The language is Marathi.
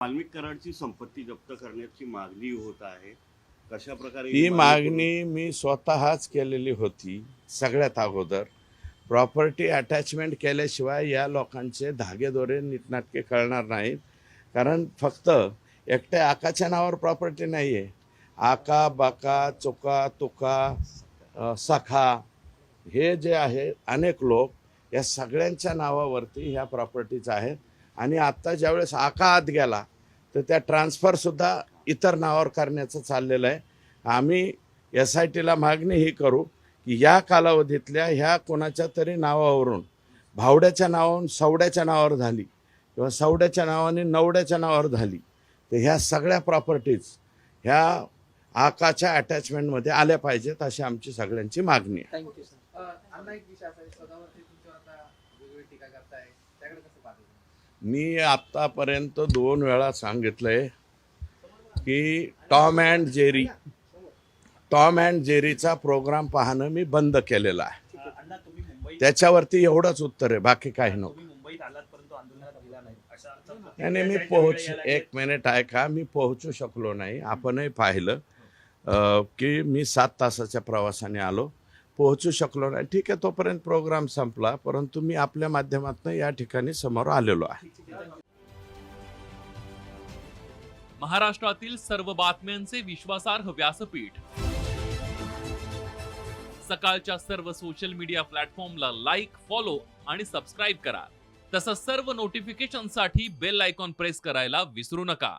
वाल्मिक कराडची संपत्ती जप्त करण्याची मागणी होत आहे. कशा प्रकारे ही मागणी मी स्वतःच केलेली होती सगळ्यात अगोदर. प्रॉपर्टी अटॅचमेंट केल्याशिवाय या लोकांचे धागेदोरे नीटनाटके कळणार नाहीत. कारण फक्त एकट्या आकाच्या नावावर प्रॉपर्टी नाही आहे आका बाका चुका तुका सखा हे जे आहे अनेक लोक या सगळ्यांच्या नावावरती ह्या प्रॉपर्टीज आहेत. आणि आत्ता ज्यावेळेस आका आत गेला तर त्या ट्रान्सफरसुद्धा इतर नावावर करण्याचं चाललेलं आहे. आम्ही एस आय टीला मागणी ही करू की या कालावधीतल्या ह्या कोणाच्या तरी नावावरून भावड्याच्या नावावरून सवड्याच्या नावावर झाली किंवा सवड्याच्या नावाने नवड्याच्या नावावर झाली तर ह्या सगळ्या प्रॉपर्टीज ह्या आकाच्या अटॅचमेंटमध्ये आल्या पाहिजेत अशी आमची सगळ्यांची मागणी आहे. मी आत्तापर्यंत दोन वेळा सांगितलंय की Tom and Jerry Tom and जेरीचा programme पाहणं मी बंद केलेलं आहे. त्याच्यावरती एवढंच उत्तर आहे बाकी काही अर्थात आणि मी पोहोच एक मिनिट ऐका मी पोहोचू शकलो नाही. आपणही पाहिलं की मी सात तासाच्या प्रवासाने आलो. पोहोचू शकलो नाही. ठीक आहे तोपर्यंत प्रोग्राम संपला परंतु मी आपल्या माध्यमातून या ठिकाणी समोर आलेलो आहे. महाराष्ट्रातील सर्व बातम्यांचे विश्वासार्ह व्यासपीठ. सकाळच्या सर्व सोशल मीडिया प्लॅटफॉर्मला लाईक फॉलो आणि सबस्क्राईब करा. तसंच सर्व नोटिफिकेशनसाठी बेल आयकॉन प्रेस करायला विसरू नका.